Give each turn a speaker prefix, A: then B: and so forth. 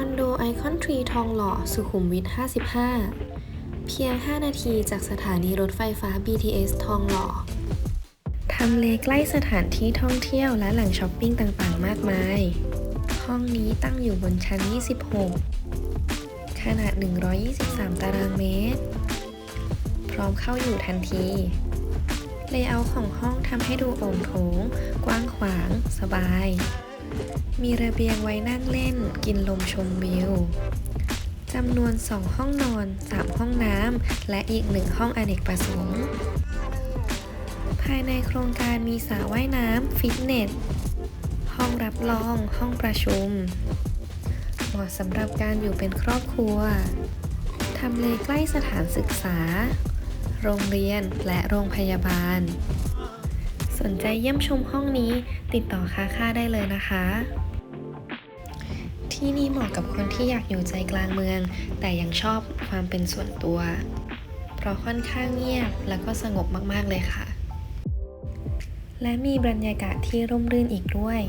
A: คอนโดไอคอนทรีทองหล่อสุขุมวิท 55 เพียง 5 นาทีจากสถานีรถไฟฟ้า BTS ทองหล่อ ทำเลใกล้สถานที่ท่องเที่ยวและแหล่งช้อปปิ้งต่างๆ มากมาย ห้องนี้ตั้งอยู่บนชั้น 26 ขนาด 123 ตารางเมตร พร้อมเข้าอยู่ทันที เลเยอร์ของห้องทำให้ดูโอ่งโถง กว้างขวาง สบาย มีระเบียงไว้นั่งเล่น กินลมชมวิวจำนวน 2 ห้องนอน 3 ห้องน้ำ และอีก 1 ห้องอเนกประสงค์ ภายในโครงการมีสระว่ายน้ำ ฟิตเนส ห้องรับรอง ห้องประชุม เหมาะสำหรับการอยู่เป็นครอบครัว ทำเลใกล้สถานศึกษา โรงเรียน และโรงพยาบาล สนใจเยี่ยมชมห้องนี้ ติดต่อค้าค่าได้เลยนะคะ ที่นี่เหมาะกับคนที่อยากอยู่ใจกลางเมือง แต่ยังชอบความเป็นส่วนตัว เพราะค่อนข้างเงียบและก็สงบมากๆเลยค่ะ และมีบรรยากาศที่ร่มรื่นอีกด้วย